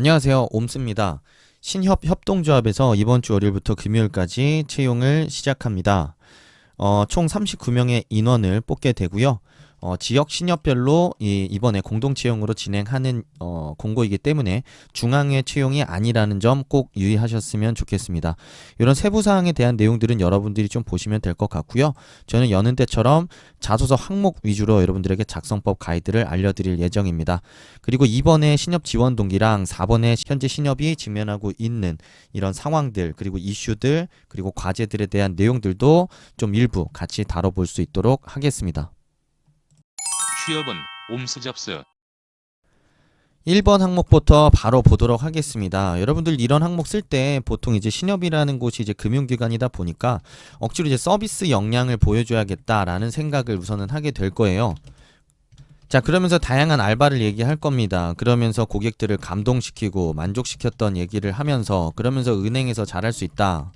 안녕하세요. 옴스입니다. 신협 협동조합에서 이번 주 월요일부터 금요일까지 채용을 시작합니다. 어, 총 39명의 인원을 뽑게 되고요. 어, 지역 신협별로 이, 이번에 공동 채용으로 진행하는 어, 공고이기 때문에 중앙의 채용이 아니라는 점 꼭 유의하셨으면 좋겠습니다. 이런 세부 사항에 대한 내용들은 여러분들이 좀 보시면 될 것 같고요. 저는 여는 때처럼 자소서 항목 위주로 여러분들에게 작성법 가이드를 알려드릴 예정입니다. 그리고 이번에 신협 지원 동기랑 4번에 현재 신협이 직면하고 있는 이런 상황들 그리고 이슈들 그리고 과제들에 대한 내용들도 좀 일부 같이 다뤄볼 수 있도록 하겠습니다. 취업은 옴스 잡스 1번 항목부터 바로 보도록 하겠습니다. 여러분들 이런 항목 쓸 때 보통 이제 신협이라는 곳이 이제 금융기관이다 보니까 억지로 이제 서비스 역량을 보여줘야겠다라는 생각을 우선은 하게 될 거예요. 자, 그러면서 다양한 알바를 얘기할 겁니다. 그러면서 고객들을 감동시키고 만족시켰던 얘기를 하면서 그러면서 은행에서 잘할 수 있다.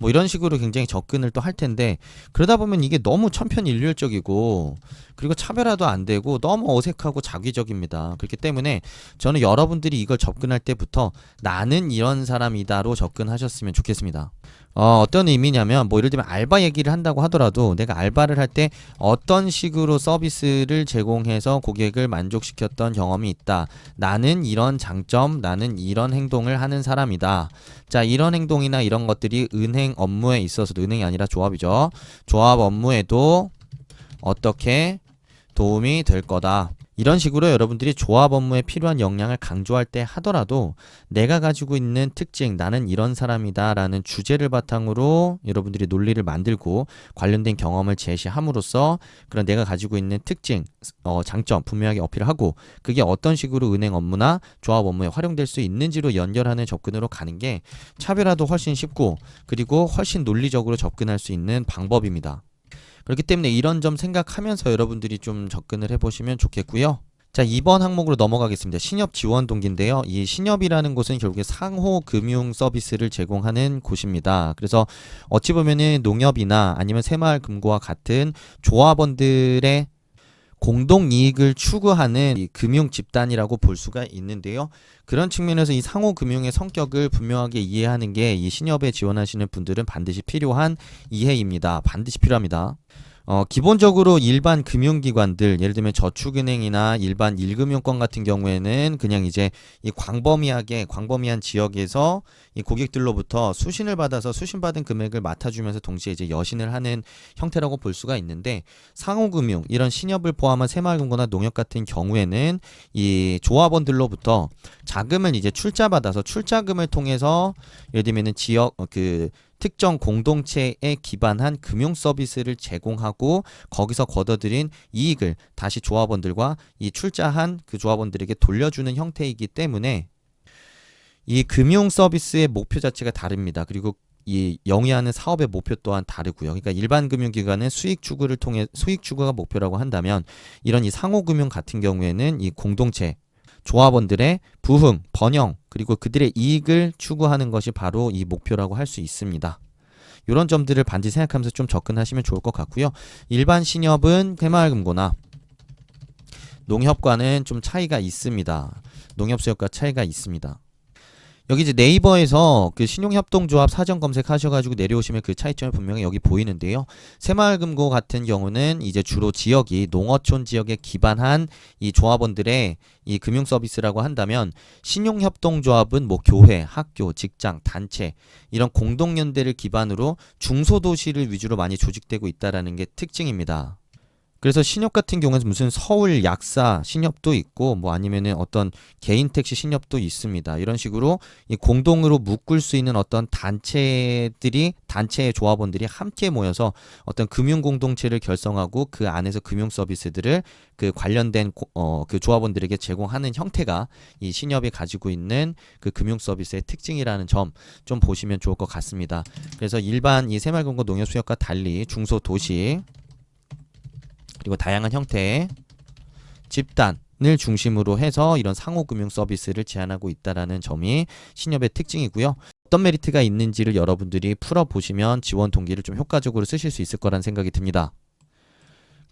뭐 이런 식으로 굉장히 접근을 또 할 텐데 그러다 보면 이게 너무 천편일률적이고 그리고 차별화도 안 되고 너무 어색하고 자기적입니다. 그렇기 때문에 저는 여러분들이 이걸 접근할 때부터 나는 이런 사람이다로 접근하셨으면 좋겠습니다. 어, 어떤 의미냐면 뭐 예를 들면 알바 얘기를 한다고 하더라도 내가 알바를 할 때 어떤 식으로 서비스를 제공해서 고객을 만족시켰던 경험이 있다. 나는 이런 장점, 나는 이런 행동을 하는 사람이다. 자, 이런 행동이나 이런 것들이 은행 업무에 있어서도 은행이 아니라 조합이죠. 조합 업무에도 어떻게 도움이 될 거다. 이런 식으로 여러분들이 조합 업무에 필요한 역량을 강조할 때 하더라도 내가 가지고 있는 특징, 나는 이런 사람이다 라는 주제를 바탕으로 여러분들이 논리를 만들고 관련된 경험을 제시함으로써 그런 내가 가지고 있는 특징, 어, 장점 분명하게 어필을 하고 그게 어떤 식으로 은행 업무나 조합 업무에 활용될 수 있는지로 연결하는 접근으로 가는 게 차별화도 훨씬 쉽고 그리고 훨씬 논리적으로 접근할 수 있는 방법입니다. 그렇기 때문에 이런 점 생각하면서 여러분들이 좀 접근을 해보시면 좋겠고요. 자, 2번 항목으로 넘어가겠습니다. 신협 지원 동기인데요. 이 신협이라는 곳은 결국에 상호 금융 서비스를 제공하는 곳입니다. 그래서 어찌 보면은 농협이나 아니면 새마을금고와 같은 조합원들의 공동 이익을 추구하는 이 금융 집단이라고 볼 수가 있는데요. 그런 측면에서 이 상호 금융의 성격을 분명하게 이해하는 게 이 신협에 지원하시는 분들은 반드시 필요한 이해입니다. 반드시 필요합니다. 어, 기본적으로 일반 금융기관들, 예를 들면 저축은행이나 일반 일금융권 같은 경우에는 그냥 이제 이 광범위하게, 광범위한 지역에서 이 고객들로부터 수신을 받아서 수신받은 금액을 맡아주면서 동시에 이제 여신을 하는 형태라고 볼 수가 있는데 상호금융, 이런 신협을 포함한 새마을금고나 농협 같은 경우에는 이 조합원들로부터 자금을 이제 출자받아서 출자금을 통해서 예를 들면은 지역, 어, 그, 특정 공동체에 기반한 금융 서비스를 제공하고 거기서 거둬들인 이익을 다시 조합원들과 이 출자한 그 조합원들에게 돌려주는 형태이기 때문에 이 금융 서비스의 목표 자체가 다릅니다. 그리고 이 영위하는 사업의 목표 또한 다르고요. 그러니까 일반 금융기관은 수익 추구를 통해 수익 추구가 목표라고 한다면 이런 이 상호 금융 같은 경우에는 이 공동체 조합원들의 부흥, 번영, 그리고 그들의 이익을 추구하는 것이 바로 이 목표라고 할 수 있습니다. 이런 점들을 반드시 생각하면서 좀 접근하시면 좋을 것 같고요. 일반 신협은 새마을금고나 농협과는 좀 차이가 있습니다. 농협수협과 차이가 있습니다. 여기 이제 네이버에서 그 신용협동조합 사전 검색하셔가지고 내려오시면 그 차이점이 분명히 여기 보이는데요. 새마을금고 같은 경우는 이제 주로 지역이 농어촌 지역에 기반한 이 조합원들의 이 금융 서비스라고 한다면 신용협동조합은 뭐 교회, 학교, 직장, 단체 이런 공동연대를 기반으로 중소도시를 위주로 많이 조직되고 있다라는 게 특징입니다. 그래서 신협 같은 경우는 무슨 서울 약사 신협도 있고 뭐 아니면은 어떤 개인 택시 신협도 있습니다. 이런 식으로 이 공동으로 묶을 수 있는 어떤 단체들이 단체의 조합원들이 함께 모여서 어떤 금융 공동체를 결성하고 그 안에서 금융 서비스들을 그 관련된 어 그 조합원들에게 제공하는 형태가 이 신협이 가지고 있는 그 금융 서비스의 특징이라는 점 좀 보시면 좋을 것 같습니다. 그래서 일반 이 새마을금고 농협 수협과 달리 중소 도시 그리고 다양한 형태의 집단을 중심으로 해서 이런 상호금융 서비스를 제한하고 있다라는 점이 신협의 특징이고요. 어떤 메리트가 있는지를 여러분들이 풀어보시면 지원 동기를 좀 효과적으로 쓰실 수 있을 거란 생각이 듭니다.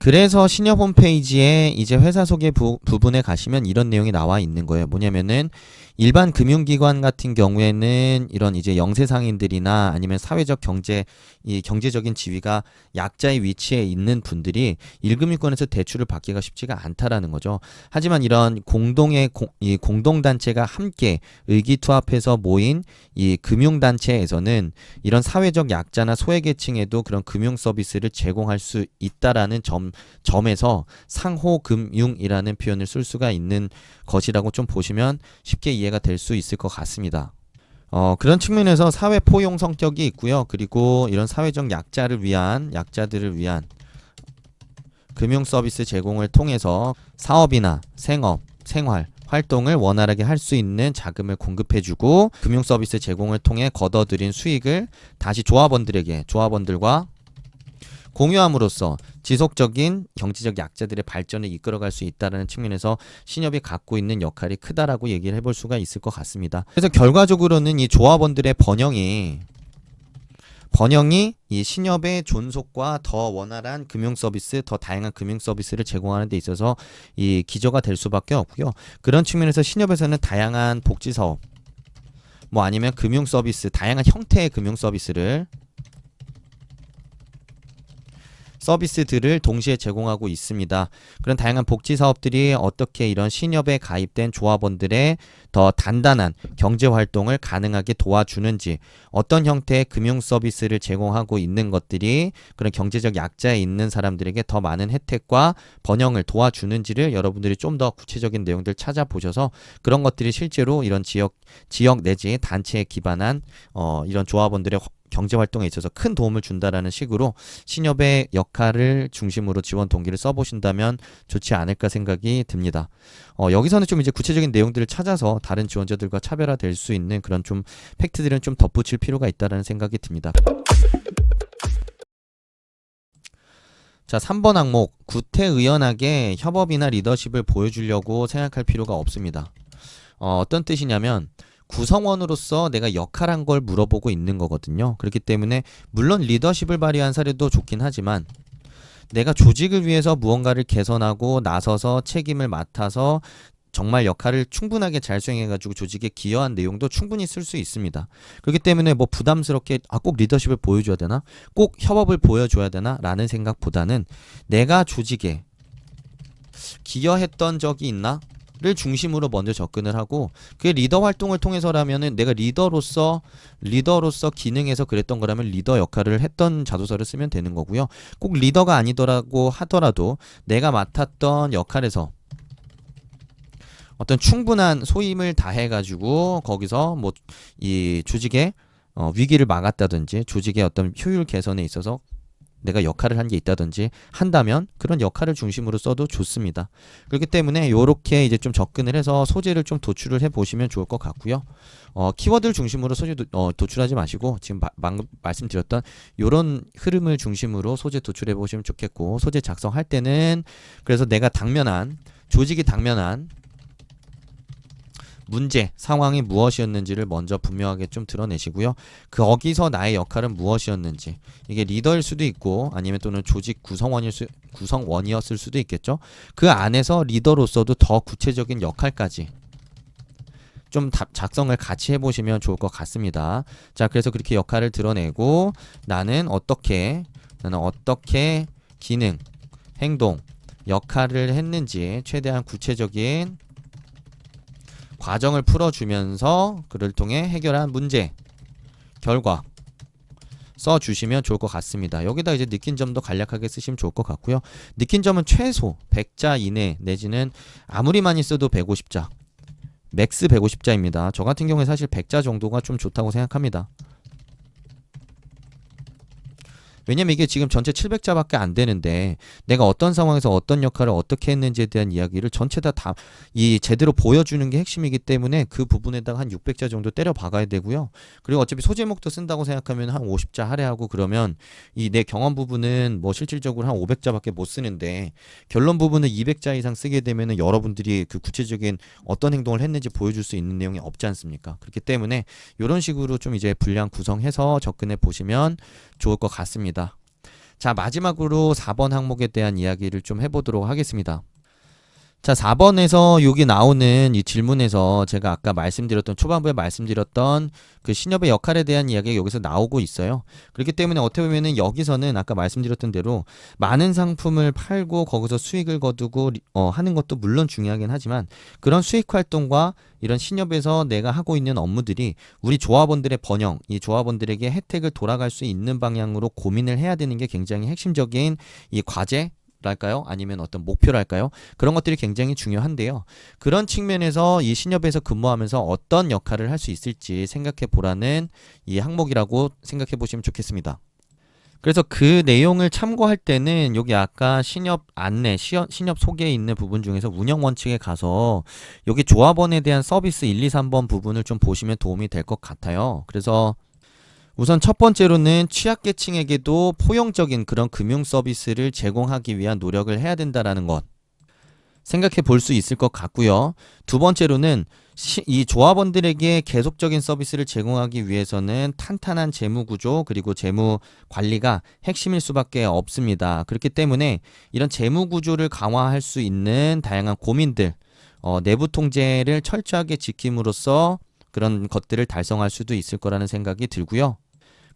그래서 신협 홈페이지에 이제 회사 소개 부, 부분에 가시면 이런 내용이 나와 있는 거예요. 뭐냐면은 일반 금융기관 같은 경우에는 이런 이제 영세상인들이나 아니면 사회적 경제 이 경제적인 지위가 약자의 위치에 있는 분들이 일금융권에서 대출을 받기가 쉽지가 않다라는 거죠. 하지만 이런 공동의 공, 이 공동단체가 함께 의기투합해서 모인 이 금융단체에서는 이런 사회적 약자나 소외계층에도 그런 금융 서비스를 제공할 수 있다라는 점 점에서 상호금융이라는 표현을 쓸 수가 있는 것이라고 좀 보시면 쉽게 이해가 될 수 있을 것 같습니다. 어, 그런 측면에서 사회 포용 성격이 있고요. 그리고 이런 사회적 약자를 위한 약자들을 위한 금융 서비스 제공을 통해서 사업이나 생업, 생활 활동을 원활하게 할 수 있는 자금을 공급해주고 금융 서비스 제공을 통해 걷어들인 수익을 다시 조합원들에게 조합원들과 공유함으로써 지속적인 경제적 약자들의 발전을 이끌어갈 수 있다는 측면에서 신협이 갖고 있는 역할이 크다라고 얘기를 해볼 수가 있을 것 같습니다. 그래서 결과적으로는 이 조합원들의 번영이 번영이 이 신협의 존속과 더 원활한 금융 서비스, 더 다양한 금융 서비스를 제공하는 데 있어서 이 기저가 될 수밖에 없고요. 그런 측면에서 신협에서는 다양한 복지 사업, 뭐 아니면 금융 서비스, 다양한 형태의 금융 서비스를 서비스들을 동시에 제공하고 있습니다. 그런 다양한 복지 사업들이 어떻게 이런 신협에 가입된 조합원들의 더 단단한 경제 활동을 가능하게 도와주는지, 어떤 형태의 금융 서비스를 제공하고 있는 것들이 그런 경제적 약자에 있는 사람들에게 더 많은 혜택과 번영을 도와주는지를 여러분들이 좀 더 구체적인 내용들 찾아보셔서 그런 것들이 실제로 이런 지역 지역 내지 단체에 기반한 어, 이런 조합원들의 화- 경제 활동에 있어서 큰 도움을 준다라는 식으로 신협의 역할을 중심으로 지원 동기를 써보신다면 좋지 않을까 생각이 듭니다. 어, 여기서는 좀 이제 구체적인 내용들을 찾아서 다른 지원자들과 차별화될 수 있는 그런 좀 팩트들은 좀 덧붙일 필요가 있다라는 생각이 듭니다. 자, 3번 항목 구태의연하게 협업이나 리더십을 보여주려고 생각할 필요가 없습니다. 어, 어떤 뜻이냐면 구성원으로서 내가 역할한 걸 물어보고 있는 거거든요. 그렇기 때문에 물론 리더십을 발휘한 사례도 좋긴 하지만 내가 조직을 위해서 무언가를 개선하고 나서서 책임을 맡아서 정말 역할을 충분하게 잘 수행해가지고 조직에 기여한 내용도 충분히 쓸 수 있습니다. 그렇기 때문에 뭐 부담스럽게 아 꼭 리더십을 보여줘야 되나, 꼭 협업을 보여줘야 되나라는 생각보다는 내가 조직에 기여했던 적이 있나? 를 중심으로 먼저 접근을 하고 그게 리더 활동을 통해서라면은 내가 리더로서 리더로서 기능에서 그랬던 거라면 리더 역할을 했던 자소서를 쓰면 되는 거고요. 꼭 리더가 아니더라고 하더라도 내가 맡았던 역할에서 어떤 충분한 소임을 다해 가지고 거기서 뭐 이 조직의 어, 위기를 막았다든지 조직의 어떤 효율 개선에 있어서 내가 역할을 한 게 있다든지 한다면 그런 역할을 중심으로 써도 좋습니다. 그렇기 때문에 요렇게 이제 좀 접근을 해서 소재를 좀 도출을 해 보시면 좋을 것 같고요. 어, 키워드를 중심으로 소재 도, 어, 도출하지 마시고 지금 바, 방금 말씀드렸던 요런 흐름을 중심으로 소재 도출해 보시면 좋겠고 소재 작성할 때는 그래서 내가 당면한 조직이 당면한 문제, 상황이 무엇이었는지를 먼저 분명하게 좀 드러내시고요. 그 거기서 나의 역할은 무엇이었는지 이게 리더일 수도 있고 아니면 또는 조직 구성원일 수 구성원이었을 수도 있겠죠. 그 안에서 리더로서도 더 구체적인 역할까지 좀 다- 작성을 같이 해보시면 좋을 것 같습니다. 자, 그래서 그렇게 역할을 드러내고 나는 어떻게 나는 어떻게 기능, 행동, 역할을 했는지 최대한 구체적인 과정을 풀어주면서 그를 통해 해결한 문제, 결과 써주시면 좋을 것 같습니다. 여기다 이제 느낀 점도 간략하게 쓰시면 좋을 것 같고요. 느낀 점은 최소 100자 이내 내지는 아무리 많이 써도 150자. 맥스 150자입니다. 저 같은 경우에 사실 100자 정도가 좀 좋다고 생각합니다. 왜냐면 이게 지금 전체 700자밖에 안 되는데 내가 어떤 상황에서 어떤 역할을 어떻게 했는지에 대한 이야기를 전체 다 다 이 제대로 보여주는 게 핵심이기 때문에 그 부분에다가 한 600자 정도 때려 박아야 되고요. 그리고 어차피 소제목도 쓴다고 생각하면 한 50자 할애하고 그러면 이 내 경험 부분은 뭐 실질적으로 한 500자밖에 못 쓰는데 결론 부분은 200자 이상 쓰게 되면은 여러분들이 그 구체적인 어떤 행동을 했는지 보여줄 수 있는 내용이 없지 않습니까? 그렇기 때문에 이런 식으로 좀 이제 분량 구성해서 접근해 보시면 좋을 것 같습니다. 자, 마지막으로 4번 항목에 대한 이야기를 좀 해보도록 하겠습니다. 자, 4번에서 여기 나오는 이 질문에서 제가 아까 말씀드렸던 초반부에 말씀드렸던 그 신협의 역할에 대한 이야기가 여기서 나오고 있어요. 그렇기 때문에 어떻게 보면은 여기서는 아까 말씀드렸던 대로 많은 상품을 팔고 거기서 수익을 거두고 리- 어, 하는 것도 물론 중요하긴 하지만 그런 수익 활동과 이런 신협에서 내가 하고 있는 업무들이 우리 조합원들의 번영, 이 조합원들에게 혜택을 돌아갈 수 있는 방향으로 고민을 해야 되는 게 굉장히 핵심적인 이 과제 랄까요? 아니면 어떤 목표랄까요? 그런 것들이 굉장히 중요한데요. 그런 측면에서 이 신협에서 근무하면서 어떤 역할을 할 수 있을지 생각해 보라는 이 항목이라고 생각해 보시면 좋겠습니다. 그래서 그 내용을 참고할 때는 여기 아까 신협 안내, 신협 소개에 있는 부분 중에서 운영 원칙에 가서 여기 조합원에 대한 서비스 1, 2, 3번 부분을 좀 보시면 도움이 될 것 같아요. 그래서 우선 첫 번째로는 취약계층에게도 포용적인 그런 금융 서비스를 제공하기 위한 노력을 해야 된다라는 것 생각해 볼 수 있을 것 같고요. 두 번째로는 시- 이 조합원들에게 계속적인 서비스를 제공하기 위해서는 탄탄한 재무 구조 그리고 재무 관리가 핵심일 수밖에 없습니다. 그렇기 때문에 이런 재무 구조를 강화할 수 있는 다양한 고민들, 어, 내부 통제를 철저하게 지킴으로써 그런 것들을 달성할 수도 있을 거라는 생각이 들고요.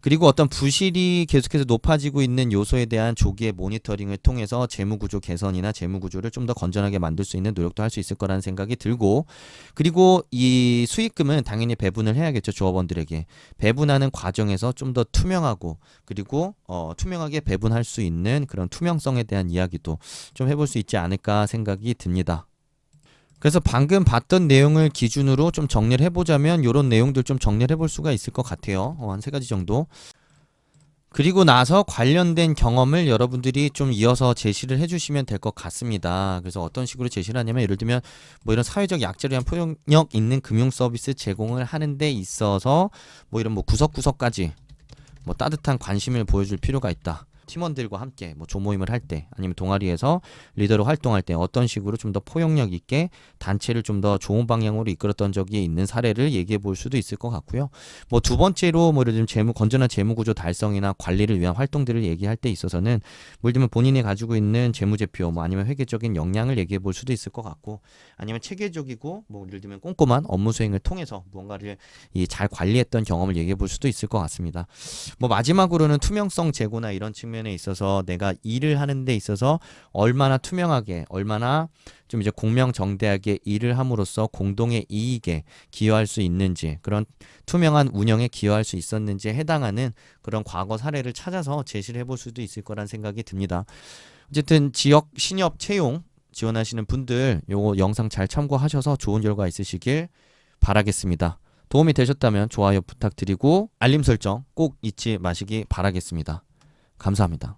그리고 어떤 부실이 계속해서 높아지고 있는 요소에 대한 조기의 모니터링을 통해서 재무 구조 개선이나 재무 구조를 좀 더 건전하게 만들 수 있는 노력도 할 수 있을 거라는 생각이 들고 그리고 이 수익금은 당연히 배분을 해야겠죠 조합원들에게 배분하는 과정에서 좀 더 투명하고 그리고 어, 투명하게 배분할 수 있는 그런 투명성에 대한 이야기도 좀 해볼 수 있지 않을까 생각이 듭니다. 그래서 방금 봤던 내용을 기준으로 좀 정리를 해보자면 이런 내용들 좀 정리를 해볼 수가 있을 것 같아요. 어, 한세 가지 정도. 그리고 나서 관련된 경험을 여러분들이 좀 이어서 제시를 해주시면 될 것 같습니다. 그래서 어떤 식으로 제시를 하냐면 예를 들면 뭐 이런 사회적 약자를 위한 포용력 있는 금융 서비스 제공을 하는 데 있어서 뭐 이런 뭐 구석구석까지 뭐 따뜻한 관심을 보여줄 필요가 있다. 팀원들과 함께 뭐 조모임을 할 때 아니면 동아리에서 리더로 활동할 때 어떤 식으로 좀 더 포용력 있게 단체를 좀 더 좋은 방향으로 이끌었던 적이 있는 사례를 얘기해 볼 수도 있을 것 같고요. 뭐 두 번째로 뭐 예를 들면 재무 건전한 재무 구조 달성이나 관리를 위한 활동들을 얘기할 때 있어서는 뭐 예를 들면 본인이 가지고 있는 재무제표 뭐 아니면 회계적인 역량을 얘기해 볼 수도 있을 것 같고 아니면 체계적이고 뭐 예를 들면 꼼꼼한 업무 수행을 통해서 무언가를 이 잘 관리했던 경험을 얘기해 볼 수도 있을 것 같습니다. 뭐 마지막으로는 투명성 제고나 이런 측 면에 있어서 내가 일을 하는 데 있어서 얼마나 투명하게 얼마나 좀 이제 공명정대하게 일을 함으로써 공동의 이익에 기여할 수 있는지 그런 투명한 운영에 기여할 수 있었는지에 해당하는 그런 과거 사례를 찾아서 제시를 해볼 수도 있을 거란 생각이 듭니다. 어쨌든 지역 신협 채용 지원하시는 분들 요거 영상 잘 참고하셔서 좋은 결과 있으시길 바라겠습니다. 도움이 되셨다면 좋아요 부탁드리고 알림 설정 꼭 잊지 마시기 바라겠습니다. 감사합니다.